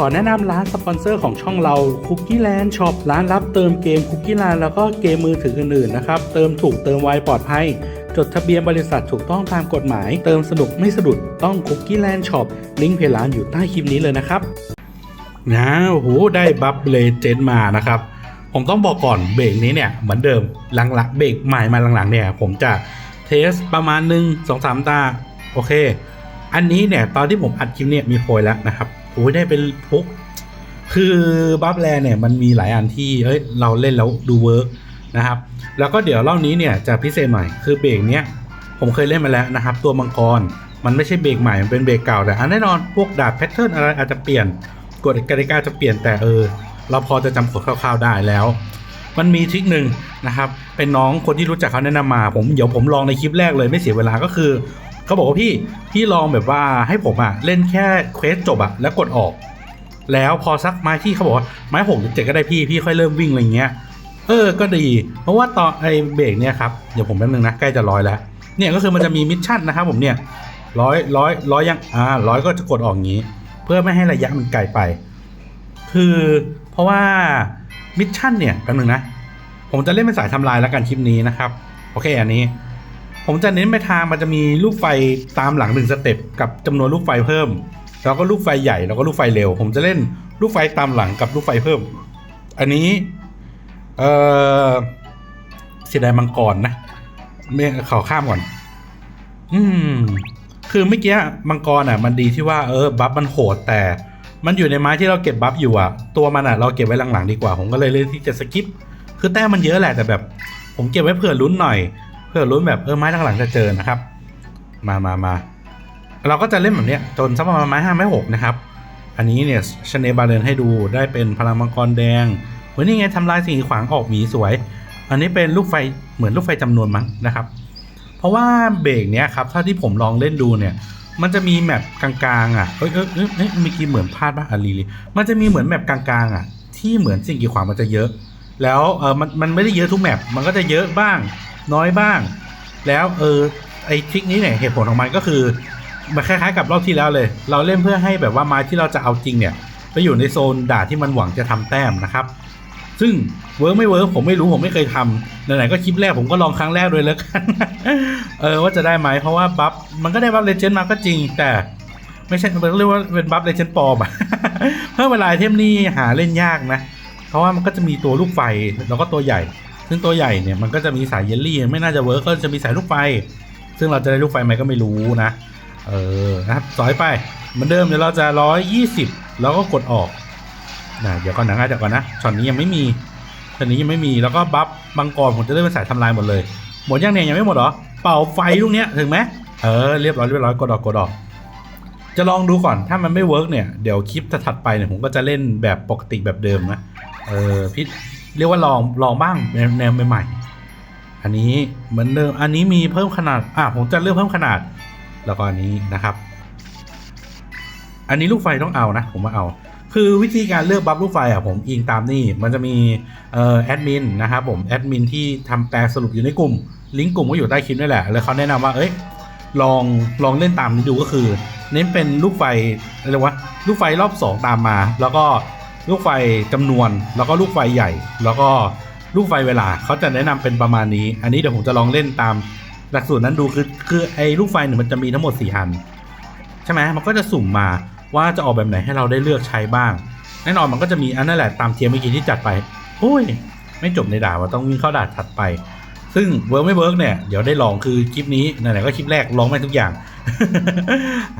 ขอแนะนำร้านสปอนเซอร์ของช่องเรา Cookie Land Shop ร้านรับเติมเกม Cookie Land แล้วก็เกมมือถืออื่นๆนะครับ เติมถูกเติมไวปลอดภัย จดทะเบียนบริษัทถูกต้องตามกฎหมาย เติมสนุกไม่สะดุดต้อง Cookie Land Shop ลิงก์เพจร้านอยู่ใต้คลิปนี้เลยนะครับนะโอ้โหได้บัฟเลเจนมานะครับ ผมต้องบอกก่อนเบรกนี้เนี่ยเหมือนเดิมหลังๆเบรกใหม่มาหลังๆเนี่ย ผมจะเทสประมาณหนึ่งสองสามตาโอเค อันนี้เนี่ยตอนที่ผมอัดคลิปเนี่ยมีโพยแล้วนะครับ โอ้ยได้เป็นพุกคือบัฟแลเนี่ยมันมีหลายอันที่เอ้ยเราเล่นแล้วดูเวิร์กนะครับ แล้วก็เดี๋ยวรอบนี้เนี่ยจะพิเศษหน่อยคือเบรกเนี้ยผมเคยเล่นมาแล้วนะครับ ตัวมังกรมันไม่ใช่เบรกใหม่มันเป็นเบรกเก่าแต่อันแน่นอนพวกดาบแพทเทิร์นอะไรอาจจะเปลี่ยนกฎกติกาจะเปลี่ยนแต่เออ เราพอจะจำกฎคร่าวๆได้แล้ว มันมีทริคหนึ่งนะครับ เป็นน้องคนที่รู้จักเขาแนะนำมา ผมเดี๋ยวผมลองในคลิปแรกเลยไม่เสียเวลาก็คือ เขาบอกว่าพี่พี่ลองแบบว่าให้ผมอะเล่นแค่เควสจบอะแล้วกดออก แล้วพอสักไม้ที่เขาบอกว่าไม้หกหรือเจ็ดก็ได้พี่พี่ค่อยเริ่มวิ่งอะไรเงี้ยเออ ก็ดี เพราะว่าตอนไอ้เบรกเนี่ยครับ เดี๋ยวผมแป๊บนึงนะ ใกล้จะร้อยแล้ว เนี่ยก็คือมันจะมีมิชชั่นนะครับผมเนี่ยร้อยร้อยร้อยยัง อ่าร้อยก็จะกดออกงี้ เพื่อไม่ให้ระยะมันไกลไป คือเพราะว่ามิชชั่นเนี่ยแป๊บนึงนะ ผมจะเล่นเป็นสายทำลายแล้วกันคลิปนี้นะครับ โอเคอันนี้ ผมจะเน้นไปทางมันจะมีลูกไฟตามหลังหนึ่งสเต็ปกับจำนวนลูกไฟเพิ่ม แล้วก็ลูกไฟใหญ่แล้วก็ลูกไฟเร็ว ผมจะเล่นลูกไฟตามหลังกับลูกไฟเพิ่ม อันนี้ เออเสียดายมังกรนะไม่เขาข้ามก่อน อืม คือเมื่อกี้มังกรอะ มันดีที่ว่าเออบัฟมันโหดแต่มันอยู่ในไม้ที่เราเก็บบัฟอยู่อะ ตัวมันอะเราเก็บไว้หลังๆดีกว่า ผมก็เลยเลือกที่จะสกิป คือแต้มมันเยอะแหละแต่แบบ ผมเก็บไว้เผื่อลุ้นหน่อย เผื่อลุ้นแบบเออไม้หลังจะเจอนะครับ มามามาเราก็จะเล่นแบบเนี้ยจนสักประมาณไม้ห้าไม้หกนะครับ อันนี้เนี่ยชเนบาเลนให้ดูได้เป็นพลังมังกรแดงเฮ้ยนี่ไงทำลายสิ่งขวางออกหมีสวย อันนี้เป็นลูกไฟเหมือนลูกไฟจำนวนมั้งนะครับ เพราะว่าเบรกเนี้ยครับถ้าที่ผมลองเล่นดูเนี่ยมันจะมีแมปกลางๆอะเอ้ยเอ้ยเอ้ยเอ้ยมื่อกี้เหมือนพลาดป่ะอารีลีมันจะมีเหมือนแมปกลางๆอะที่เหมือนสิ่งกีดขวางมันจะเยอะ แล้วเออมันมันไม่ได้เยอะทุกแมปมันก็จะเยอะบ้าง น้อยบ้าง แล้วเออไอทริคนี้เนี่ยเหตุผลของมันก็คือมันคล้ายๆกับรอบที่แล้วเลย เราเล่นเพื่อให้แบบว่าไม้ที่เราจะเอาจริงเนี่ยไปอยู่ในโซนด่าที่มันหวังจะทำแต้มนะครับ ซึ่งเวิร์กไม่เวิร์กผมไม่รู้ผมไม่เคยทำไหนๆก็คลิปแรกผมก็ลองครั้งแรกเลยแล้วกันเออว่าจะได้ไหมเพราะว่าบัฟมันก็ได้บัฟเลเจนด์มาก็จริง แต่ไม่ใช่มันเรียกว่าเป็นบัฟเลเจนด์ปลอมอะเพิ่มเวลาเทมนี่หาเล่นยากนะ เพราะว่ามันก็จะมีตัวลูกไฟแล้วก็ตัวใหญ่ ซึ่งตัวใหญ่เนี่ยมันก็จะมีสายเยลลี่ไม่น่าจะเวิร์กก็จะมีสายลูกไฟ ซึ่งเราจะได้ลูกไฟไหมก็ไม่รู้นะ เออนะครับสอยไปเหมือนเดิมเดี๋ยวเราจะร้อยยี่สิบแล้วก็กดออกนะเดี๋ยวก่อนนะเดี๋ยวก่อนนะช็อตนี้ยังไม่มีช็อตนี้ยังไม่มีแล้วก็บัฟบังกรผมจะเล่นเป็นสายทำลายหมดเลยหมดยังเนี่ยยังไม่หมดหรอเป่าไฟลูกเนี้ยถึงไหมเออเรียบร้อยเรียบร้อยกดออกกดออกจะลองดูก่อนถ้ามันไม่เวิร์กเนี่ยเดี๋ยวคลิปถัดไปเนี่ยผมก็จะเล่นแบบปกติแบบเดิมนะเออพี่ เรียกว่าลองลองบ้างแนวใหม่ๆอันนี้เหมือนเดิมอันนี้มีเพิ่มขนาดอะผมจะเลือกเพิ่มขนาดแล้วก็อันนี้นะครับ อันนี้ลูกไฟต้องเอานะผมว่าเอาคือวิธีการเลือกบัฟลูกไฟอะผมอิงตามนี่มันจะมีเอ่อแอดมินนะครับผมแอดมินที่ทำแปลสรุปอยู่ในกลุ่ม ลิงก์กลุ่มก็อยู่ใต้คลิปนี่แหละแล้วเขาแนะนำว่าเอ้ยลองลองเล่นตามนี้ดูก็คือ เน้นเป็นลูกไฟอะไรวะลูกไฟรอบสองตามมา แล้วก็ ลูกไฟจำนวน แล้วก็ลูกไฟใหญ่ แล้วก็ลูกไฟเวลาเขาจะแนะนำเป็นประมาณนี้ อันนี้เดี๋ยวผมจะลองเล่นตามหลักสูตรนั้นดูคือคือไอ้ลูกไฟเนี่ยมันจะมีทั้งหมดสี่อันใช่ไหมมันก็จะสุ่มมาว่าจะออกแบบไหนให้เราได้เลือกใช้บ้าง แน่นอนมันก็จะมีอันนั่นแหละตามเทียมเมื่อกี้ที่จัดไปโอ้ย ไม่จบในด่าว่าต้องวิ่งเข้าด่านถัดไป ซึ่งเวิร์กไม่เวิร์กเนี่ยเดี๋ยวได้ลองคือคลิปนี้ไหนๆก็คลิปแรกลองไปทุกอย่าง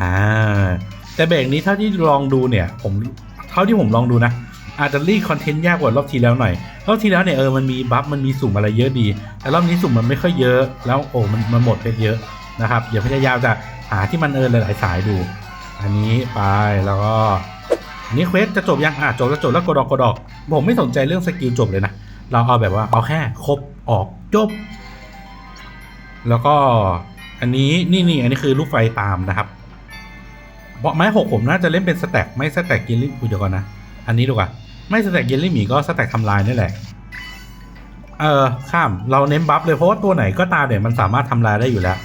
อ่าแต่เบรกนี้เท่าที่ลองดูเนี่ยผม เท่าที่ผมลองดูนะ อาจจะรีดคอนเทนต์ยากกว่ารอบที่แล้วหน่อยรอบที่แล้วเนี่ยเออมันมีบัฟมันมีสุ่มอะไรเยอะดี แต่รอบนี้สุ่มมันไม่ค่อยเยอะ แล้วโอ้มันมันหมดไปเยอะนะครับเดี๋ยวพยายามจะหาที่มันเออหลายๆสายดู อันนี้ไปแล้วก็อันนี้เควสจะจบยังอะจบแล้วจบแล้วกดออกกดออกผมไม่สนใจเรื่องสกิลจบเลยนะเราเอาแบบว่าเอาแค่ครบออกจบ แล้วก็อันนี้นี่นี่อันนี้คือลูกไฟตามนะครับ บอกไม้หกผมน่าจะเล่นเป็นสแต็กไม่สแต็กเยลลี่อุยเดี๋ยวก่อนนะ อันนี้ดูก่อนไม่สแต็กเยลลี่หมีก็สแต็กทำลายนี่แหละ เออข้ามเราเน้นบัฟเลยเพราะว่าตัวไหนก็ตามเนี่ยมันสามารถทำลายได้อยู่แล้ว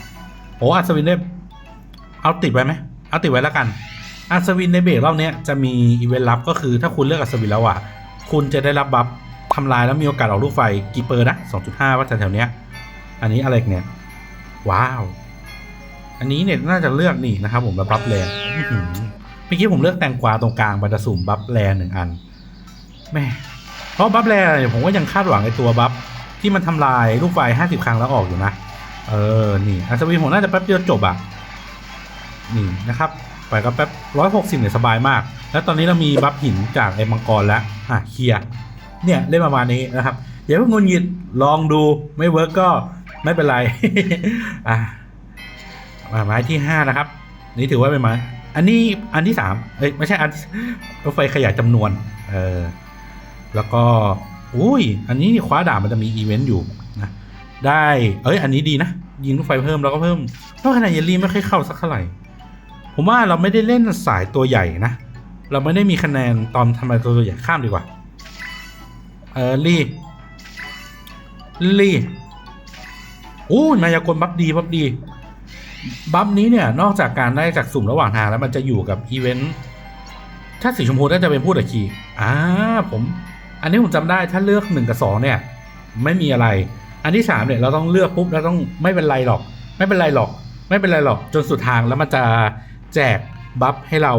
โอ้อัศวินได้เอาติดไว้ไหมเอาติดไว้แล้วกันอัศวินในเบรกรอบนี้จะมีอีเวนต์ลับก็คือถ้าคุณเลือกอัศวินแล้วอะ คุณจะได้รับบัฟทำลายแล้วมีโอกาสออกลูกไฟกี่เปอร์นะ2.5 ว่าแถวๆเนี้ยอันนี้อะไรเนี่ย ว้าว อันนี้เนี่ยน่าจะเลือกนี่นะครับผมแบบบัฟแรงอื้อหือเมื่อกี้ผมเลือกแตงกวาตรงกลางมันจะสุ่มบัฟแรงหนึ่งอันแม่เพราะบัฟแรงเนี่ยผมก็ยังคาดหวังไอตัวบัฟที่มันทำลายลูกไฟ50ครั้งแล้วออกอยู่นะ เออ นี่อัศวินผมน่าจะแป๊บเดียวจบอะ นี่นะครับ ไปก็แป๊บร้อยหกสิบเนี่ยสบายมาก แล้วตอนนี้เรามีบัฟหินจากไอ้มังกรแล้ว อะเคลียร์ เนี่ยเล่นประมาณนี้นะครับอย่าเพิ่งงุนงิดลองดูไม่เวิร์กก็ไม่เป็นไร อะ ไม้ที่ห้านะครับ นี่ถือว่าเป็นไม้อันนี้อันที่สามเอ้ยไม่ใช่อันรถไฟขยายจำนวน เออแล้วก็อุ้ย อันนี้นี่คว้าดาบมันจะมีอีเวนต์อยู่นะได้ เอ้ย อันนี้ดีนะ ยิงลูกไฟเพิ่มแล้วก็เพิ่มเพราะขนาดเยลลี่ไม่ค่อยเข้าสักเท่าไหร่ ผมว่าเราไม่ได้เล่นสายตัวใหญ่นะ เราไม่ได้มีคะแนนตอนทำลายตัวใหญ่ข้ามดีกว่า เออลี่ลี่โอ้มายากลบัฟดีบัฟดี บัฟนี้เนี่ยนอกจากการได้จากสุ่มระหว่างทางแล้วมันจะอยู่กับอีเวนต์ถ้าสีชมพูน่าจะเป็นพูดอะคีอ่าผม อันนี้ผมจำได้ถ้าเลือกหนึ่งกับสองเนี่ย ไม่มีอะไร อันที่สามเนี่ยเราต้องเลือกปุ๊บเราต้องไม่เป็นไรหรอก ไม่เป็นไรหรอก ไม่เป็นไรหรอกจนสุดทางแล้วมันจะแจกบัฟให้เรา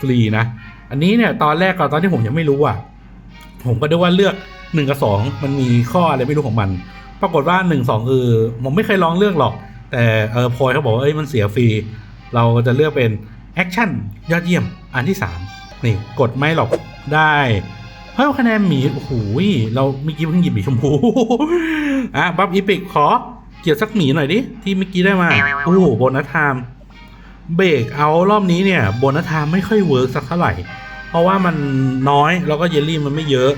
ฟรีนะ อันนี้เนี่ยตอนแรกก่อนตอนที่ผมยังไม่รู้อะผมก็นึกว่าเลือกหนึ่งกับสองมันมีข้ออะไรไม่รู้ของมัน ปรากฏว่าหนึ่งสองคือผมไม่เคยลองเลือกหรอก แต่เออพลอยเขาบอกว่าเอ้ยมันเสียฟรี เราจะเลือกเป็นแอคชั่นยอดเยี่ยมอันที่สามนี่กดไม่หรอกได้เพิ่มคะแนนหมีโอ้โหเราเมื่อกี้เพิ่งหยิบหมีชมพูอะบัฟอีพิกขอเกี่ยวสักหมีหน่อยดิ ที่เมื่อกี้ได้มา โอ้โหโบนัสไทม์เบรกเอารอบนี้เนี่ยโบนัสไทม์ไม่ค่อยเวิร์กสักเท่าไหร่ เพราะว่ามันน้อย แล้วก็เยลลี่มันไม่เยอะ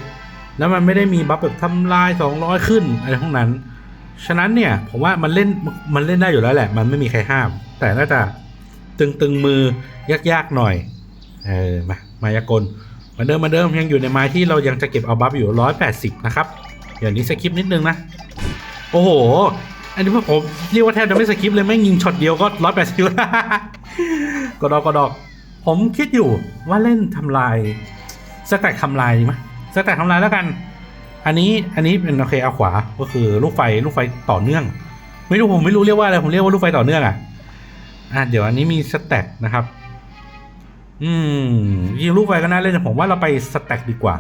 แล้วมันไม่ได้มีบัฟแบบทำลาย 200 ขึ้นอะไรพวกนั้น ฉะนั้นเนี่ยผมว่ามันเล่นมันเล่นได้อยู่แล้วแหละ มันไม่มีใครห้าม แต่น่าจะตึงตึงมือยากๆหน่อย เออมามายากลเหมาเดิมมาเดิมยังอยู่ในไม้ที่เรายังจะเก็บเอาบัฟอยู่180นะครับอย่างนี้สกิปนิดนึงนะ โอ้โห อันนี้พวกผมเรียกว่าแทบจะไม่สกิปเลยแม่งยิงช็อตเดียวก็180แล้วกดดอกกดดอก ผมคิดอยู่ว่าเล่นทำลายสแต็กทำลายดีไหมสแต็กทำลายแล้วกัน อันนี้อันนี้เป็นโอเคเอาขวาก็คือลูกไฟลูกไฟต่อเนื่อง ไม่รู้ผมไม่รู้เรียกว่าอะไรผมเรียกว่าลูกไฟต่อเนื่องอะอะเดี๋ยวอันนี้มีสแต็กนะครับ อืมยิงลูกไฟก็น่าเล่นแต่ผมว่าเราไปสแต็กดีกว่า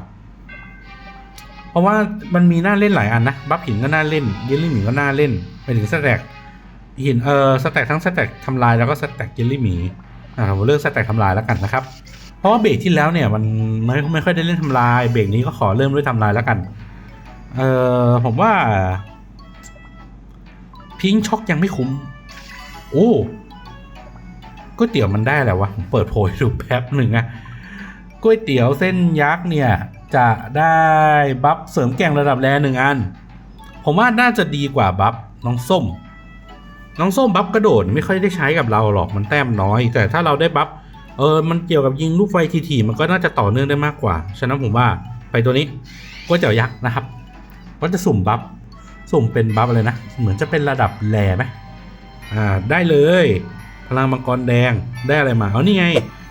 เพราะว่ามันมีน่าเล่นหลายอันนะบัฟหินก็น่าเล่นเยลลี่หมีก็น่าเล่นไปถึงสแต็กหินเออสแต็กทั้งสแต็กทำลายแล้วก็สแต็กเยลลี่หมีอ่าผมเลือกสแต็กทำลายแล้วกันนะครับ เพราะว่าเบรกที่แล้วเนี่ยมันไม่ไม่ค่อยได้เล่นทำลาย เบรกนี้ก็ขอเริ่มด้วยทำลายแล้วกัน เออผมว่า พิงช็อกยังไม่คุ้ม โอ้ก๋วยเตี๋ยวมันได้แหละวะ ผมเปิดโพยดูแป๊บหนึ่งอะก๋วยเตี๋ยวเส้นยักษ์เนี่ย จะได้บัฟเสริมแกงระดับแรหนึ่งอัน ผมว่าน่าจะดีกว่าบัฟน้องส้ม น้องส้มบัฟกระโดดไม่ค่อยได้ใช้กับเราหรอกมันแต้มน้อย แต่ถ้าเราได้บัฟเออ มันเกี่ยวกับยิงลูกไฟทีๆมันก็น่าจะต่อเนื่องได้มากกว่า ฉะนั้นผมว่าไปตัวนี้ก๋วยเตี๋ยวยักษ์นะครับ ก็จะสุ่มบัฟสุ่มเป็นบัฟอะไรนะ เหมือนจะเป็นระดับแรไหมอ่าได้เลย พลังมังกรแดงได้อะไรมาเอานี่ไง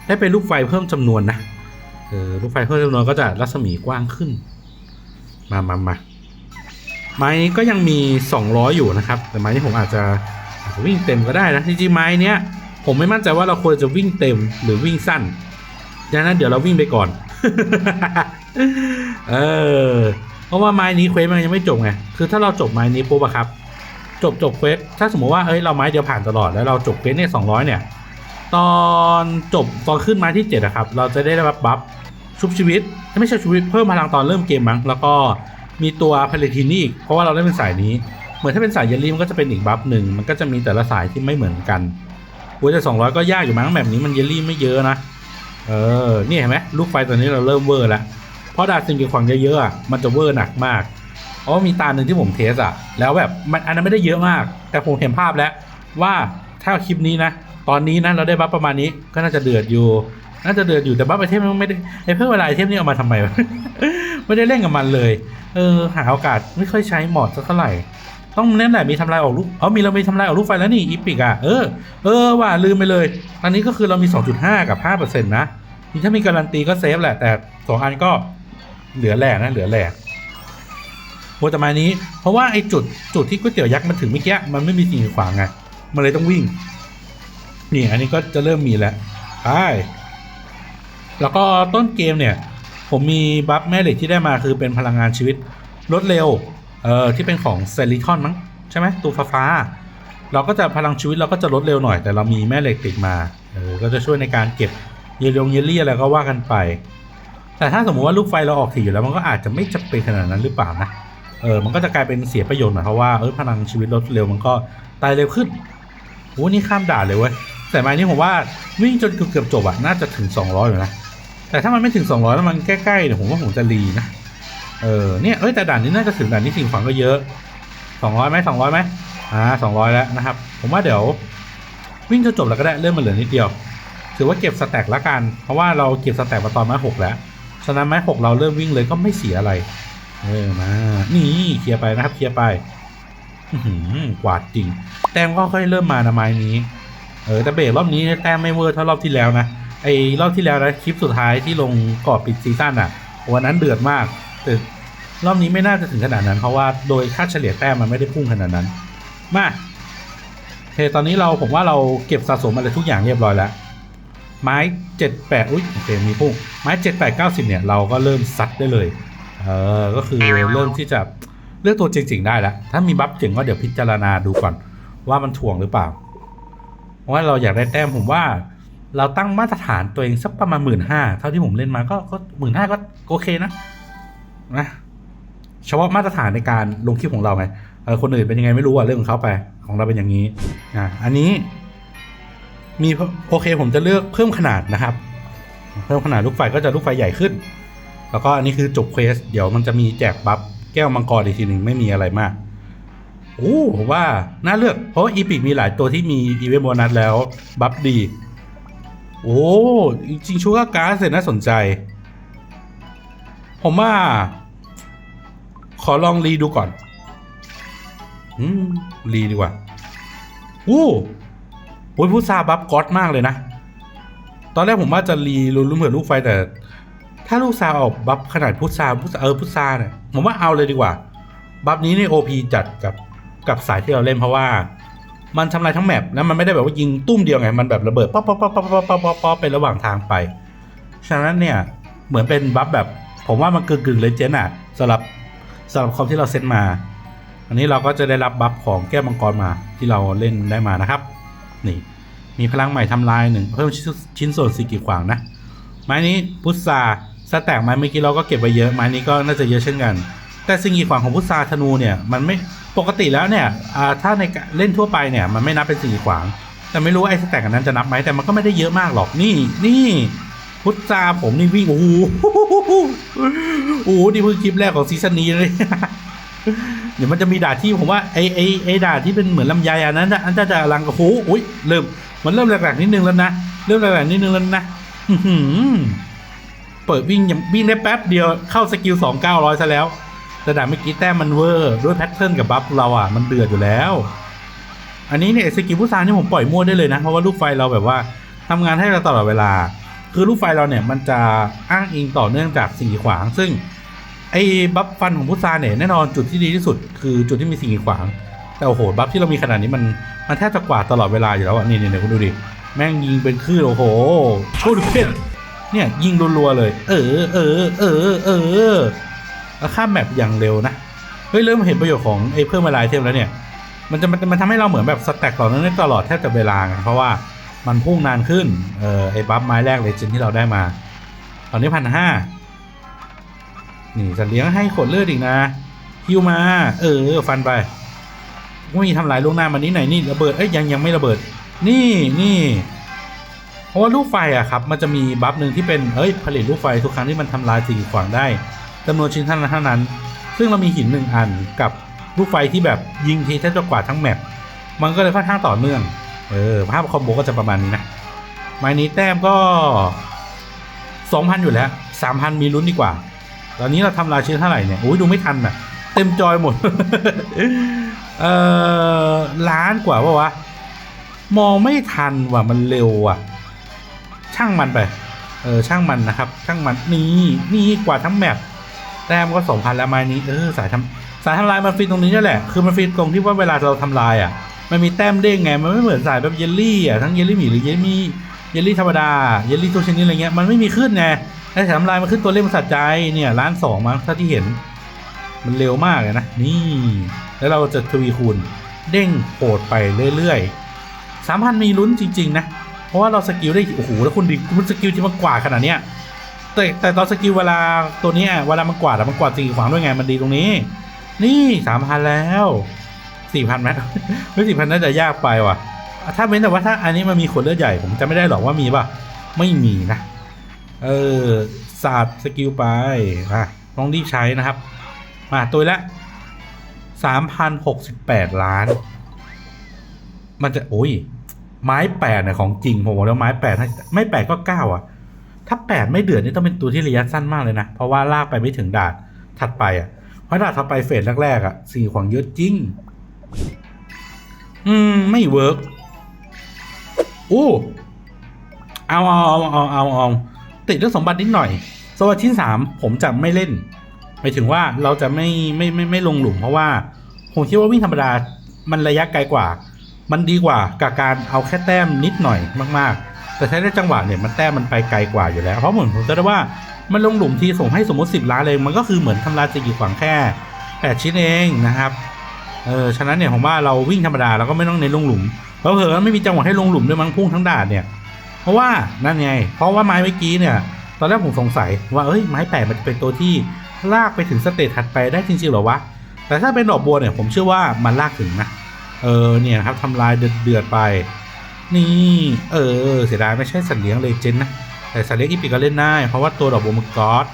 ได้เป็นลูกไฟเพิ่มจำนวนนะเออลูกไฟเพิ่มจำนวนก็จะรัศมีกว้างขึ้น มามามาไม้นี้ก็ยังมี 200 อยู่นะครับ แต่ไม้นี้ผมอาจจะวิ่งเต็มก็ได้นะจริงๆไม้เนี้ยผมไม่มั่นใจว่าเราควรจะวิ่งเต็มหรือวิ่งสั้นดังนั้นเดี๋ยวเราวิ่งไปก่อน เออ ราะว่าไม้นี้เควสมันยังไม่จบไง คือถ้าเราจบไม้นี้ปุ๊บอะครับ จบจบเควส ถ้าสมมติว่าเอ้ยเราไม้เดียวผ่านตลอดแล้วเราจบเควสเนี่ยสองร้อยเนี่ย ตอนจบตอนขึ้นไม้ที่เจ็ดอะครับ เราจะได้รับบัฟชุบชีวิต ไม่ใช่ชุบชีวิตเพิ่มพลังตอนเริ่มเกมมั้ง แล้วก็มีตัวพาเลทินนี่อีกเพราะว่าเราได้เป็นสายนี้ เหมือนถ้าเป็นสายเยลลี่มันก็จะเป็นอีกบัฟหนึ่ง มันก็จะมีแต่ละสายที่ไม่เหมือนกันโอ้ยแต่สองร้อยก็ยากอยู่มั้งแบบนี้มันเยลลี่ไม่เยอะนะ เออ นี่เห็นไหมลูกไฟตัวนี้เราเริ่มเวอร์แล้ว เพราะดาบสิ่งกีดขวางเยอะๆมันจะเวอร์หนักมากเพราะมีตาหนึ่งที่ผมเทสอะแล้วแบบมันอันนั้นไม่ได้เยอะมาก แต่ผมเห็นภาพแล้วว่าถ้าคลิปนี้นะ ตอนนี้นะเราได้บัฟประมาณนี้ก็น่าจะเดือดอยู่ น่าจะเดือดอยู่แต่บัฟไอเทมมันไม่ได้ไอเพิ่มเวลาไอเทมนี้เอามาทำไมวะไม่ได้เล่นกับมันเลย เออหาโอกาสไม่ค่อยใช้หมอดสักเท่าไหร่ต้องนั่นแหละมีทำลายออกลูกเออมีเรามีทำลายออกลูกไฟแล้วนี่อีพิกอะเออเออว่าลืมไปเลย ตอนนี้ก็คือเรามี 2.5 กับ 5%นะนี่ถ้ามีการันตีก็เซฟแหละแต่สองอันก็ เหลือแหล่นะเหลือแหล่โอ้แต่มานี้ เพราะว่าไอ้จุดจุดที่ก๋วยเตี๋ยวยักษ์มันถึงเมื่อกี้มันไม่มีสิ่งขวางไงมันเลยต้องวิ่ง นี่อันนี้ก็จะเริ่มมีแล้วไปแล้วก็ต้นเกมเนี่ย ผมมีบัฟแม่เหล็กที่ได้มาคือเป็นพลังงานชีวิตลดเร็ว เอ่อที่เป็นของเซริทอนมั้งใช่ไหมตัวฟ้าฟ้า เราก็จะพลังชีวิตเราก็จะลดเร็วหน่อย แต่เรามีแม่เหล็กติดมา เออก็จะช่วยในการเก็บเยลงเยลลี่อะไรก็ว่ากันไป แต่ถ้าสมมติว่าลูกไฟเราออกถี่อยู่แล้วมันก็อาจจะไม่จำเป็นขนาดนั้นหรือเปล่านะเออมันก็จะกลายเป็นเสียประโยชน์น่อยเพราะว่าเออพลังชีวิตลดเร็วมันก็ตายเร็วขึ้นโอ้นี่ข้ามด่านเลยเว้ยแต่ไม้นี้ผมว่าวิ่งจนเกือบจบอะน่าจะถึง 200อยู่นะแต่ถ้ามันไม่ถึง 200 แล้วมันใกล้ๆเนี่ยผมว่าผมจะรีนะเออเนี่ยเอ้ยแต่ด่านนี้น่าจะถึงด่านนี้สิ่งฝังก็เยอะสองร้อยไหมสองร้อยไหมอ่าสองร้อยแล้วนะครับ ผมว่าเดี๋ยว วิ่งจนจบแล้วก็ได้เริ่มมาเหลือนิดเดียว ถือว่าเก็บสแต็กละกัน เพราะว่าเราเก็บสแต็กมาตอนม้หกแล้ว ฉะนั้นไม้หกเราเริ่มวิ่งเลยก็ไม่เสียอะไร เออมา นี่เคลียร์ไปนะครับเคลียร์ไปอื้อหือกวาดจริง แต้มก็ค่อยเริ่มมานะไม้นี้ เออแต่เบรกรอบนี้แต้มไม่เวอร์เท่ารอบที่แล้วนะ ไอ้รอบที่แล้วนะคลิปสุดท้ายที่ลงก่อนปิดซีซั่นอะวันนั้นเดือดมากแต่รอบนี้ไม่น่าจะถึงขนาดนั้น เพราะว่าโดยค่าเฉลี่ยแต้มมันไม่ได้พุ่งขนาดนั้น มาโอเคตอนนี้เราผมว่าเราเก็บสะสมอะไรทุกอย่างเรียบร้อยแล้ว ไม้เจ็ดแปดอุ้ยโอเคมีพุ่งไม้เจ็ดแปดเก้าสิบเนี่ยเราก็เริ่มซัดได้เลยเออก็คือเริ่มที่จะเลือกตัวจริงๆได้แล้ว ถ้ามีบัฟเจ๋งก็เดี๋ยวพิจารณาดูก่อนว่ามันถ่วงหรือเปล่า เพราะว่าเราอยากได้แต้มผมว่า เราตั้งมาตรฐานตัวเองสักประมาณหมื่นห้าเท่าที่ผมเล่นมาก็ก็หมื่นห้าก็โอเคนะนะเฉพาะมาตรฐานในการลงคลิปของเราไงคนอื่นเป็นยังไงไม่รู้อะเรื่องของเขาไปของเราเป็นอย่างนี้อะอันนี้ มีโอเคผมจะเลือกเพิ่มขนาดนะครับ เพิ่มขนาดลูกไฟก็จะลูกไฟใหญ่ขึ้น แล้วก็อันนี้คือจบเควสเดี๋ยวมันจะมีแจกบัฟแก้วมังกรอีกทีหนึ่งไม่มีอะไรมากโอ้ผมว่าน่าเลือกเพราะอีพิกมีหลายตัวที่มีอีเวนต์โบนัสแล้วบัฟดี โอ้จริงชูการ์การ์ดเสร็จน่าสนใจ ผมว่า ขอลองรีดูก่อน อืมรีดีกว่าโอ้ โอ้ยพุซาบัฟก๊อตมากเลยนะ ตอนแรกผมว่าจะรีรุนลุ่เหมือนลูกไฟแต่ ถ้าลูกซาออกบัฟขนาดพุซาพุซาเออพุซาเนี่ยผมว่าเอาเลยดีกว่า บัฟนี้ในโอพีจัดกับกับสายที่เราเล่นเพราะว่า มันทำลายทั้งแมปแล้วมันไม่ได้แบบว่ายิงตุ้มเดียวไง มันแบบระเบิดป๊อปป๊อปป๊อปป๊อปป๊อปป๊อปไประหว่างทางไป ฉะนั้นเนี่ยเหมือนเป็นบัฟแบบ ผมว่ามันกึ่งกึ่งเลเจนด์อะสำหรับสำหรับคอมที่เราเซ็ตมา อันนี้เราก็จะได้รับบัฟของแก้มังกรมาที่เราเล่นได้มานะครับ นี่ มีพลังใหม่ทำลายหนึ่งเพิ่มชิ้นชิ้นส่วนสีกีดขวางนะ ไม้นี้พุทราสแต็กไม้เมื่อกี้เราก็เก็บไว้เยอะไม้นี้ก็น่าจะเยอะเช่นกัน แต่สิ่งกีดขวางของพุทราธนูเนี่ยมันไม่ปกติแล้วเนี่ยถ้าในเล่นทั่วไปเนี่ยมันไม่นับเป็นสิ่งกีดขวาง แต่ไม่รู้ไอ้สแต็กอันนั้นจะนับไหมแต่มันก็ไม่ได้เยอะมากหรอกนี่นี่พุทราผมนี่วิ่งโอ้โหโอ้โหนี่เพิ่งคลิปแรกของซีซั่นนี้เลย เดี๋ยวมันจะมีด่าที่ผมว่าไอ้ไอ้ไอ้ด่าที่เป็นเหมือนลำไยอันนั้นนะอันนั้นจะอลังกับโอ้โหอุ้ยเริ่มมันเริ่มแหลกๆนิดนึงแล้วนะเริ่มแหลกๆนิดนึงแล้วนะเปิดวิ่งวิ่งได้แป๊บเดียวเข้าสกิลสองเก้าร้อยซะแล้วแต่ด่าเมื่อกี้แต้มมันเวอร์ด้วยแพทเทิร์นกับบัฟเราอะมันเดือดอยู่แล้ว อันนี้เนี่ยสกิลผู้ซานนี่ผมปล่อยมั่วได้เลยนะเพราะว่าลูกไฟเราแบบว่าทำงานให้เราตลอดเวลา คือลูกไฟเราเนี่ยมันจะอ้างอิงต่อเนื่องจากสิ่งกีขวาง ซึ่ง ไอ้บัฟฟันของพุทราเนี่ยแน่นอนจุดที่ดีที่สุด คือจุดที่มีสิ่งกีดขวาง แต่โอ้โหบัฟที่เรามีขนาดนี้มันมันแทบจะกวาดตลอดเวลาอยู่แล้วอะนี่นี่นี่คุณดูดิแม่งยิงเป็นคลื่นโอ้โหโคตรเผ็ดเนี่ยยิงรัวๆเลย เออเออเออเออแล้วข้ามแมปอย่างเร็วนะเฮ้ยเริ่มเห็นประโยชน์ของไอ้เพิ่มเวลาไอเทมแล้วเนี่ย มันจะมันมันทำให้เราเหมือนแบบสแต็กต่อเนื่องตลอดแทบจะเวลาไงเพราะว่ามันพุ่งนานขึ้นเออไอ้บัฟไม้แรกเลยจินที่เราได้มา ตอนนี้พันห้า นี่สัตว์เลี้ยงให้ขดเลือดอีกนะฮิวมา เออ ฟันไปไม่มีทำลายลูกหน้ามันนี้ไหนนี่ระเบิดเอ้ยยังยังไม่ระเบิด นี่นี่เพราะว่าลูกไฟอะครับ มันจะมีบัฟหนึ่งที่เป็นเอ้ยผลิตลูกไฟทุกครั้งที่มันทำลายสิ่งกีดขวางได้จำนวนชิ้นเท่านั้นเท่านั้น ซึ่งเรามีหินหนึ่งอันกับลูกไฟที่แบบยิงทีแทบจะกว่าทั้งแมปมันก็เลยค่อนข้างต่อเนื่อง เออภาพคอมโบก็จะประมาณนี้นะไม้นี้แต้มก็สองพันอยู่แล้วสามพันมีลุ้นดีกว่า ตอนนี้เราทำรายชื่อเท่าไหร่เนี่ย โอ้ยดูไม่ทันอะ เต็มจอยหมด เออล้านกว่าปะวะ มองไม่ทันว่ะมันเร็วอะ ช่างมันไป เออช่างมันนะครับ ช่างมันนี่นี่กว่าทั้งแมปแต้มก็สองพันแล้วไม้นี้ เออสายทำสายทำลายมันฟินตรงนี้นี่แหละ คือมันฟินตรงที่ว่าเวลาเราทำลายอะ มันมีแต้มเด้งไง มันไม่เหมือนสายแบบเยลลี่อะ ทั้งเยลลี่หมีหรือเยลลี่เยลลี่ธรรมดา เยลลี่ตัวชนิดอะไรเงี้ย มันไม่มีขึ้นไง ไอ้สายทำลายมันขึ้นตัวเลขมันสัดใจเนี่ยล้านสองมั้งถ้าที่เห็น มันเร็วมากเลยนะ นี่ แล้วเราจะทวีคูณเด้งโหดไปเรื่อยๆสามพันมีลุ้นจริง ๆ นะ เพราะว่าเราสกิลได้โอ้โหแล้วคุณดิคุณสกิลที่มันกว่าขนาดเนี้ยแต่แต่ตอนสกิลเวลาตัวนี้เวลามันกวาดอะมันกวาดสี่ขวางด้วยไงมันดีตรงนี้ นี่สามพันแล้วสี่พันไหมไม่สี่พันน่าจะยากไปว่ะ ถ้าเว้นแต่ว่าถ้าอันนี้มันมีขนเลือดใหญ่ผมจะไม่ได้หรอกว่ามีป่ะ ไม่มีนะ เออศาสตร์สกิลไปอะต้องรีบใช้นะครับมาตัวละสามพันหกสิบแปดล้าน มันจะ โอ้ย ไม้แปดเนี่ยของจริง ผมบอกแล้วไม้แปดไม่แปดก็เก้าอะ ถ้าแปดไม่เดือดนี่ต้องเป็นตัวที่ระยะสั้นมากเลยนะ เพราะว่าลากไปไม่ถึงดาดถัดไปอะเพราะดาดถัดไปเฟสแรกๆอะสี่ขวางเยอะจริง อืม ไม่เวิร์กอู้เอาเอาเอาเอาเอาเอา ติดเรื่องสมบัตินิดหน่อยโซวาชิ้นสามผมจะไม่เล่นหมายถึงว่าเราจะไม่ไม่ไม่ไม่ลงหลุมเพราะว่า ผมคิดว่าวิ่งธรรมดามันระยะไกลกว่า มันดีกว่ากับการเอาแค่แต้มนิดหน่อยมากๆ แต่ใช้ในจังหวะเนี่ยมันแต้มมันไปไกลกว่าอยู่แล้ว เพราะเหมือนผมจะได้ว่ามันลงหลุมทีส่งให้สมมติ 10 ล้านเลย มันก็คือเหมือนทำลายสกิลขวางแค่8ชิ้นเองนะครับเออฉะนั้นเนี่ยผมว่าเราวิ่งธรรมดาเราก็ไม่ต้องเน้นลงหลุมเพราะเผลอไม่มีจังหวะให้ลงหลุมด้วยมั้งพุ่งทั้งดาดเนี่ย เพราะว่านั่นไง เพราะว่าไม้เมื่อกี้เนี่ย ตอนแรกผมสงสัยว่าเอ้ยไม้แปดมันจะเป็นตัวที่ลากไปถึงสเตจถัดไปได้จริงๆหรอวะ แต่ถ้าเป็นดอกบัวเนี่ยผมเชื่อว่ามันลากถึงนะ เออเนี่ยครับทำลายเดือดๆไป นี่เออเสียดายไม่ใช่สัตว์เลี้ยงเลเจนด์นะแต่สัตว์เลี้ยงอีพิกก็เล่นได้เพราะว่าตัวดอกบัวมันก๊อด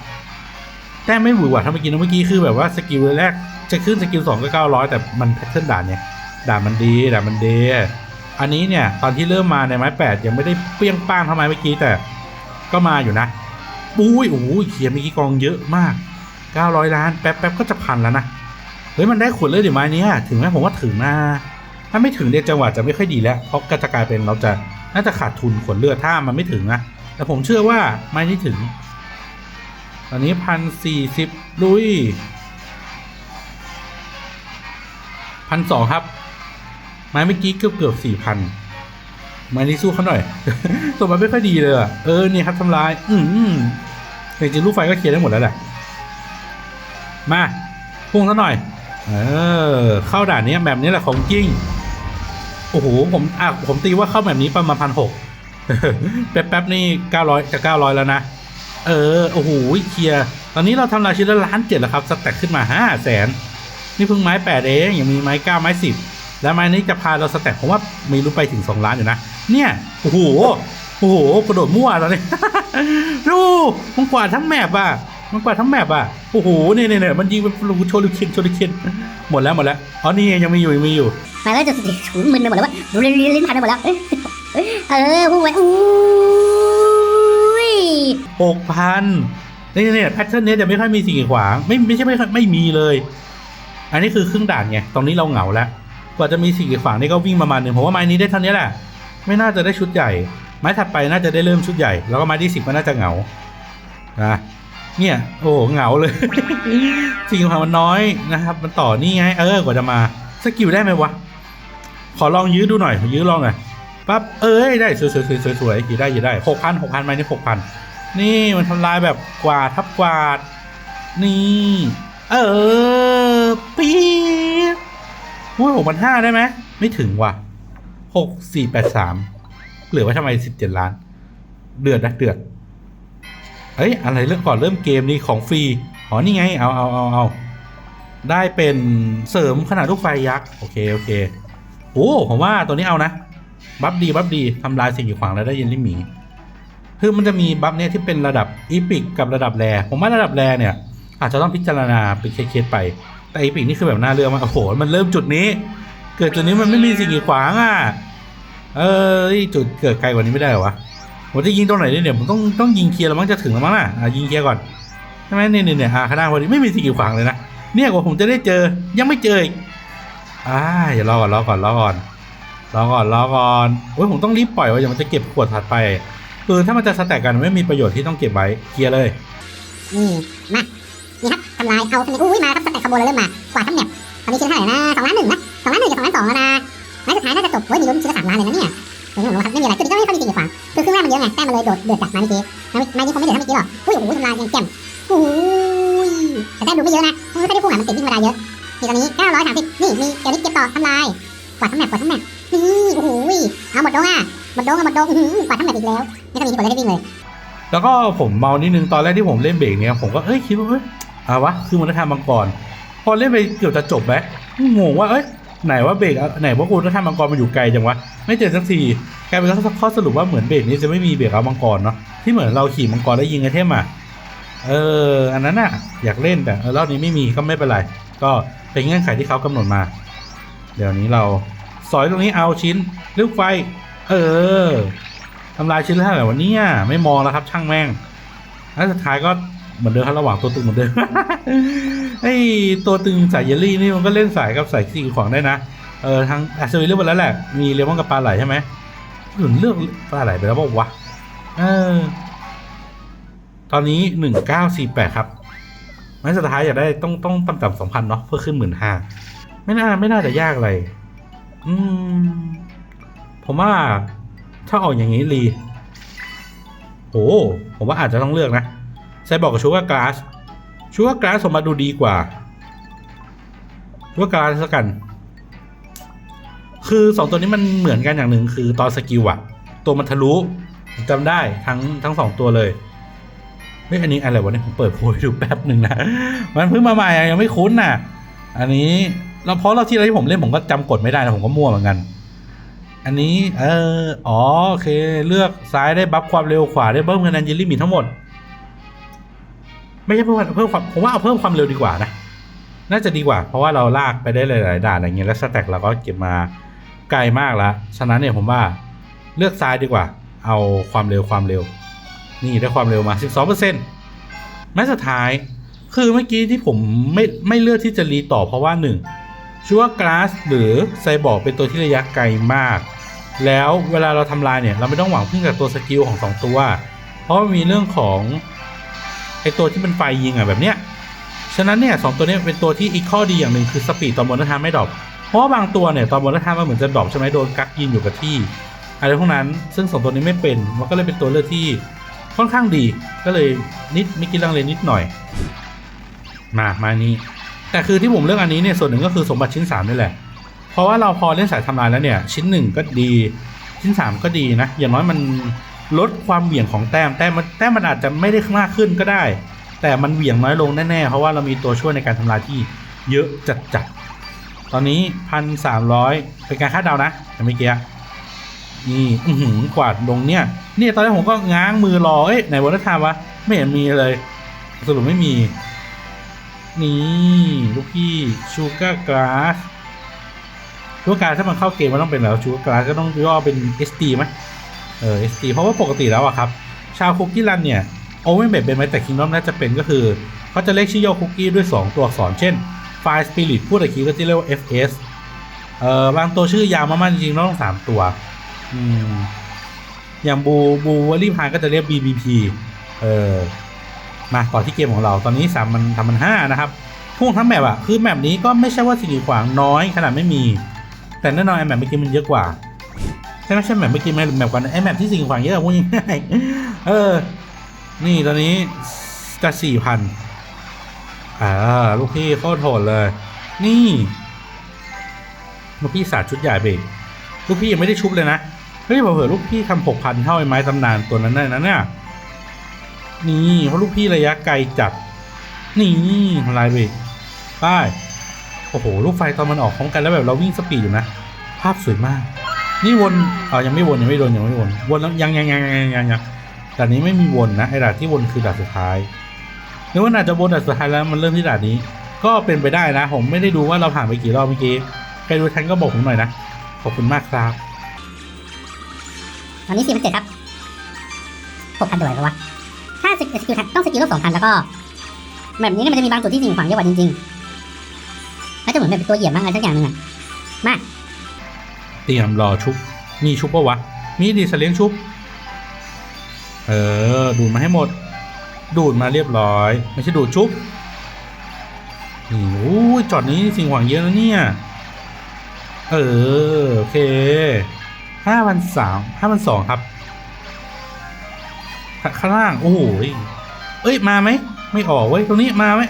แต่ไม่หวือหวาถ้าเมื่อกี้นะเมื่อกี้คือแบบว่าสกิลแรกจะขึ้นสกิลสองก็เก้าร้อยแต่มันแพทเทิร์นด่านเนี่ยด่านมันดีด่านมันดี อันนี้เนี่ยตอนที่เริ่มมาในไม้แปดยังไม่ได้เปรี้ยงป้างเท่าไม้เมื่อกี้แต่ก็มาอยู่นะปุ้ยโอ้ยเขียนเมื่อกี้กองเยอะมากเก้าร้อยล้าน แป๊บแป๊บก็จะพันแล้วนะเฮ้ยมันได้ขวดเลยเดี๋ยวไม้นี้ถึงไหมผมว่าถึงนะถ้าไม่ถึงเนี่ยจังหวะจะไม่ค่อยดีแล้วเพราะก็จะกลายเป็นเราจะน่าจะขาดทุนขนเลือดถ้ามันไม่ถึงนะแต่ผมเชื่อว่าไม่ที่ถึง ตอนนี้พันสี่สิบลุยพันสองครับ ไม้เมื่อกี้เกือบเกือบสี่พันไม้นี้สู้เขาหน่อยตัวมันไม่ค่อยดีเลยอะเออเนี่ยครับทำลาย อืมแต่จริงๆลูกไฟก็เคลียร์ได้หมดแล้วแหละมาพุ่งซะหน่อย เออ เข้าด่านนี้แบบนี้แหละของจริง โอ้โห ผมอะผมตีว่าเข้าแบบนี้ประมาณพันหกแป๊บแป๊บๆนี่เก้าร้อยจะเก้าร้อยแล้วนะ เออ โอ้โห เคลียร์ ตอนนี้เราทำรายชิ้นละล้านเจ็ดแล้วครับ สแต็กขึ้นมาห้าแสน นี่เพิ่งไม้แปดเองยังมีไม้เก้าไม้สิบ แล้วไม้นี้จะพาเราสแต็กผมว่ามีรู้ไปถึงสองล้านอยู่นะ เนี่ย โอ้โห โอ้โห กระโดดมั่วตอนนี้ ดูมันกวาดทั้งแมปอะ มันกวาดทั้งแมปอะ โอ้โหเนี่ยเนี่ยเนี่ยมันยิงเป็นโชลิเคนโชลิเคนหมดแล้วหมดแล้ว อ๋อ นี่ยังมีอยู่ยังมีอยู่ มาแล้วจะถุงมึนไปหมดแล้วว่าลิ้นลิ้นลิ้นพันไปหมดแล้วเอ้ยเออพูดไว้อุ้ยหกพันเนี่ยเนี่ยแพทเทิร์นเนี้ยจะไม่ค่อยมีสิ่งกีดขวาง ไม่ไม่ใช่ไม่ค่อยไม่มีเลย อันนี้คือครึ่งด่านไงตรงนี้เราเหงาแล้ว กว่าจะมีสิ่งกีดขวางนี่ก็วิ่งประมาณหนึ่งผมว่าไม้นี้ได้เท่านี้แหละ ไม่น่าจะได้ชุดใหญ่ ไม้ถัดไปน่าจะได้เริ่มชุดใหญ่ แล้วก็ไม้ที่สิบก็น่าจะเหงานะเนี่ยโอ้โหเหงาเลยสิ่งขวางมันน้อยนะครับ มันต่อนี่ไงเออกว่าจะมาสกิลได้ไหมวะขอลองยื้อดูหน่อย ยื้อลองหน่อยปั๊บเอ้ยได้สวยสวยสวยสวยสวยยื้อได้ยื้อได้หกพันหกพันไม้นี่หกพันนี่มันทำลายแบบกวาดทับกวาด นี่ เออปี๊ อุ้ยหกพันห้าได้ไหม ไม่ถึงว่ะหกสี่แปดสามเหลือไว้ทำไมสิบเจ็ดล้าน เดือดนะเดือด เอ้ย อะไรเรื่องก่อนเริ่มเกมนี้ของฟรี อ๋อ นี่ไง เอาเอาเอาเอาได้เป็นเสริมขนาดลูกไฟยักษ์ โอเค โอเค โอ้ผมว่าตัวนี้เอานะ บัฟดี บัฟดีทำลายสิ่งกีดขวางแล้วได้เยนลิหมีคือมันจะมีบัฟเนี่ยที่เป็นระดับอีพิกกับระดับแรผมว่าระดับแรเนี่ย อาจจะต้องพิจารณาเป็นเคสๆไป แต่อีพิกนี่คือแบบน่าเลือกมากโอ้โหมันเริ่มจุดนี้ เกิดจุดนี้มันไม่มีสิ่งกีดขวางอะเออจุดเกิดไกลกว่านี้ไม่ได้เหรอวะผมจะยิงตรงไหนเนี่ยผมต้องต้องยิงเคลียร์แล้วมั้งจะถึงแล้วมั้งน่ะอะยิงเคลียร์ก่อนใช่ไหมเนี่ยเนี่ยเนี่ยอ่าข้างหน้าพอดีไม่มีสิ่งกีดขวางเลยนะเนี่ยกว่าผมจะได้เจอยังไม่เจออีกอ่าอย่ารอก่อนรอก่อนรอก่อนรอก่อนรอก่อนโอ้ยผมต้องรีบปล่อยไว้เดี๋ยวมันจะเก็บขวดถัดไปคือถ้ามันจะสแต็กกันไม่มีประโยชน์ที่ต้องเก็บไว้เคลียร์เลยนี่มา นี่ครับทำลายเอาทำลายอุ้ยมาครับสแต็กขโมยเลยเริ่มมากว่าทั้งแมปตอนนี้ชิ้นเท่าไหร่นะสองล้านหนึ่งนะสองล้านหนึ่งกับสองล้านสองแล้วนะไม้สุดท้ายน่าจะจบเฮ้ยมีลุ้นชิ้นละสามล้านเลยนะเนี่ยไม่รู้ครับไม่มีอะไรคือนี่ก็ไม่ค่อยมีสิ่งขวางคือครึ่งแรกมันเยอะไงแต้มมันเลยโดดเดือดจัดมาเมื่อกี้ไม้ไม้นี้คงไม่เดือดเท่าเมื่อกี้หรอกอุ้ยโอ้โหทำลายยังแจ่มอุ้ยแต่แต้มดูไม่เยอะนะไม่ค่อยได้พุ่งอะมันติดที่ธรรมดาเยอะนี่ตอนนี้เก้าร้อยสามสิบนี่มีเดี๋ยวนี้เก็บต่อทำลายกวาดทั้งแมปกวาดทั้งแมปนี่โอ้โหเอาหมดดงอะหมดดงอะหมดดงกวาดทั้งแมปอีกแล้วไม่ตองมีที่กดได้วิ่งเลยแล้วก็ผมเมานิดนึงตอนแรกที่ผมเล่นเบรกเนี่ยผมก็เอ้ยคิดว่าเอ้ย เอาวะคือมันจะทำมังกร พอเล่นไปเกือบจะจบไหมงงว่าเอ้ยไหนว่าเบรกอะไหนว่ากูจะทำมังกรมันอยู่ไกลจังวะไม่เจอสักทีกลายเป็นข้อสรุปว่าเหมือนเบรกนี้จะไม่มีเบรกเอามังกรเนาะที่เหมือนเราขี่มังกรแล้วยิงไอเทมอะเอออันนั้นอะอยากเล่นแต่รอบนี้ไม่มีก็ไม่เป็นไร ก็เป็นเงื่อนไขที่เขากำหนดมา เดี๋ยวนี้เราสอยตรงนี้เอาชิ้นลูกไฟ เออทำลายชิ้นละเหร่วันนี้ไม่มองแล้วครับช่างแม่งแล้วสุดท้ายก็ เหมือนเดิมครับระหว่างตัวตึงเหมือนเดิมไอ้ตัวตึงสายเยลลี่นี่มันก็เล่นสายกับสายสิ่งของได้นะ เออทั้งอัศวินเลือกไปแล้วแหละมีเลมอนกับปลาไหลใช่ไหมหนุนเลือกปลาไหลไปแล้วบอกวะเออ ตอนนี้หนึ่งเก้าสี่แปดครับไม้สุดท้ายอยากได้ต้องต้องต่ำๆสองพันเนาะเพื่อขึ้นหมื่นห้าไม่น่าไม่น่าจะยากอะไร อืม ผมว่าถ้าออกอย่างนี้รีโอ้ผมว่าอาจจะต้องเลือกนะ ไซบอกกับชูการ์กราสชูการ์กราสสมมาดูดีกว่าชูการ์กราสกัน คือสองตัวนี้มันเหมือนกันอย่างหนึ่งคือตอนสกิลอะตัวมันทะลุจำได้ทั้งทั้งสองตัวเลยเฮ้ยอันนี้อะไรวะเนี่ยผมเปิดโพยดูแป๊บหนึ่งนะ มันเพิ่งมาใหม่ยังไม่คุ้นน่ะ อันนี้เราเพราะเราที่เราที่ผมเล่นผมก็จำกดไม่ได้นะผมก็มั่วเหมือนกัน อันนี้เอออ๋อโอเคเลือกซ้ายได้บัฟความเร็วขวาได้เพิ่มคะแนนยิลิมิตทั้งหมด ไม่ใช่เพิ่มเพิ่มความผมว่าเอาเพิ่มความเร็วดีกว่านะน่าจะดีกว่า เพราะว่าเราลากไปได้หลายๆด่านอะไรเงี้ยแล้วสแต็กเราก็เก็บมาไกลมากแล้วฉะนั้นเนี่ยผมว่าเลือกซ้ายดีกว่า เอาความเร็วความเร็ว นี่ได้ความเร็วมา 12%แม้สุดท้ายคือเมื่อกี้ที่ผมไม่ไม่เลือกที่จะรีต่อเพราะว่าหนึ่งชัวกราสหรือไซบอร์เป็นตัวที่ระยะไกลมาก แล้วเวลาเราทำลายเนี่ย เราไม่ต้องหวังพึ่งจากตัวสกิลของสองตัว เพราะมีเรื่องของ ไอตัวที่เป็นไฟยิงอะแบบเนี้ย ฉะนั้นเนี่ยสองตัวนี้เป็นตัวที่อีกข้อดีอย่างหนึ่งคือสปีดตอนบนนัทามไม่ดรอป เพราะว่าบางตัวเนี่ยตอนบนนัทามมันเหมือนจะดรอปใช่ไหมโดนกักยิงอยู่กับที่อะไรพวกนั้น ซึ่งสองตัวนี้ไม่เป็น มันก็เลยเป็นตัวเลือกที่ค่อนข้างดี ก็เลยนิดมิกิลังเลนิดหน่อย มามานี้แต่คือที่ผมเลือกอันนี้เนี่ยส่วนหนึ่งก็คือสมบัติชิ้น3นี่แหละ เพราะว่าเราพอเล่นสายทำลายแล้วเนี่ย ชิ้นหนึ่งก็ดี ชิ้น 3 ก็ดีนะ อย่างน้อยมัน ลดความเหวี่ยงของแต้มแต้มมันแต้มมันอาจจะไม่ได้มากขึ้นก็ได้ แต่มันเหวี่ยงน้อยลงแน่ๆ เพราะว่าเรามีตัวช่วยในการทำลายที่เยอะจัดๆ ตอนนี้พันสามร้อยเป็นการคาดเดานะแต่ไม่เกี้นี่อือหือกวาดลงเนี่ยเนี่ยตอนแรกผมก็ง้างมือรอเอ้ยไหนวันทามวะไม่เห็นมีเลย สรุปไม่มี นี่ลูกพี่ชูการ์กราสชูการ์กราสถ้ามันเข้าเกมมันต้องเป็นแล้วชูการ์กราสก็ต้องย่อเป็น SD ไหม เออ SD เพราะว่าปกติแล้วอะครับ ชาวคุกกี้รันเนี่ยโอเวนเบดเป็นไหมแต่คิงดอมน่าจะเป็นก็คือเขาจะเลขชื่อย่อคุกกี้ด้วย 2 ตัวอักษร เช่นไฟสปิริตพูดตะกี้ก็จะเรียกว่า FS เอ่อบางตัวชื่อยาวมากๆจริงๆต้องสามตัว อืม อย่างบูบูวอลลี่พายก็จะเรียก BBP เออมาต่อที่เกมของเราตอนนี้สามมันทำมันห้านะครับพุ่งทั้งแมปอะคือแมปนี้ก็ไม่ใช่ว่าสิ่งกีดขวางน้อยขนาดไม่มี แต่แน่นอนไอแมปเมื่อกี้มันเยอะกว่า ช่ไหมใช่แมปเมื่อกี้ไหมหรือแมปก่อนไอแมปที่สิ่งกีดขวางเยอะพูดง่ายเออ นี่ตอนนี้จะสี่พันอ่าลูกพี่โคตรโหดเลย นี่ลูกพี่สาดชุดใหญ่ไปลูกพี่ยังไม่ได้ชุบเลยนะเฮ้ยเผื่อลูกพี่ทำหกพันเท่าไอ้ไม้ตำนานตัวนั้นได้นะเนี่ยนี่เพราะลูกพี่ระยะไกลจัด นี่ลายไปไป้ายโอ้โห ลูกไฟตอนมันออกพร้อมกันแล้วแบบเราวิ่งสปีดอยู่นะ ภาพสวยมาก นี่วนอ๋อยังไม่วนยังไม่โดนยังไม่วนวนแล้วยังยังยังยังยังยังแต่นี้ไม่มีวนนะไอ้ด่านที่วนคือด่านสุดท้ายนึกว่าน่าจะวนด่านสุดท้ายแล้วมันเริ่มที่ด่านนี้ ก็เป็นไปได้นะ ผมไม่ได้ดูว่าเราผ่านไปกี่รอบเมื่อกี้ใครดูทันก็บอกผมหน่อยนะขอบคุณมากครับตอนนี้สี่พันเจ็ดครับหกพันด้วยปะวะถ้าสกิลต้องสกิลลบสองพันแล้วก็แบบนี้เนี่ยมันจะมีบางจุดที่สิ่งขวางเยอะกว่าจริงๆน่าจะเหมือนแบบตัวเหยียบบ้างอะไรสักอย่างหนึ่งอะมา เตรียมรอชุบ มีชุบปะวะ มีดีสเลี้ยงชุบ เออ ดูดมาให้หมด ดูดมาเรียบร้อย ไม่ใช่ดูดชุบนี่โอ้ยจอดนี้สิ่งหวังเยอะนะเนี่ย เออ โอเคห้าพันสามห้าพันสองครับ ข้างล่าง โอ้โหยเอ้ย มาไหม ไม่ออกเว้ย ตรงนี้มาไหม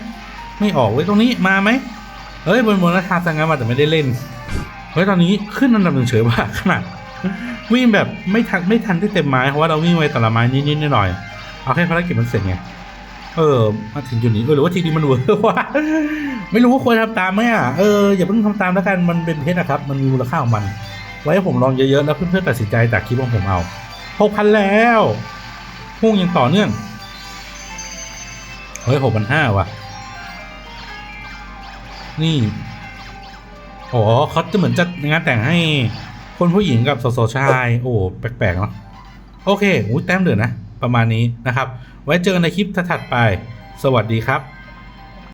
ไม่ออกเว้ย ตรงนี้มาไหมเอ้ยบนบนราคาสังงานมาแต่ไม่ได้เล่น เฮ้ยตอนนี้ขึ้นอันดับหนึ่งเฉยว่าขนาดวิ่งแบบไม่ทันไม่ทันได้เต็มไม้เพราะว่าเราวิ่งไวแต่ละไม้นิดๆหน่อยๆเอาแค่ภารกิจมันเสร็จไงเออมาถึงจุดนี้เออหรือว่าทีนี้มันเวิร์กวะไม่รู้ว่าควรทำตามไหมอะเอออย่าเพิ่งทำตามแล้วกันมันเป็นเพชรนะครับ มันมีมูลค่าของมัน ไว้ให้ผมลองเยอะๆแล้วเพื่อนๆตัดสินใจจากคลิปของผมเอาหกพันแล้วพุ่งยังต่อเนื่องเฮ้ยหกพันห้าว่ะ นี่ อ๋อเขาจะเหมือนจะงานแต่งให้คนผู้หญิงกับสาวๆชาย โอ้แปลกๆเนาะโอเคอุ้ยแต้มเดือดนะ ประมาณนี้นะครับ ไว้เจอกันในคลิปถัดไป สวัสดีครับ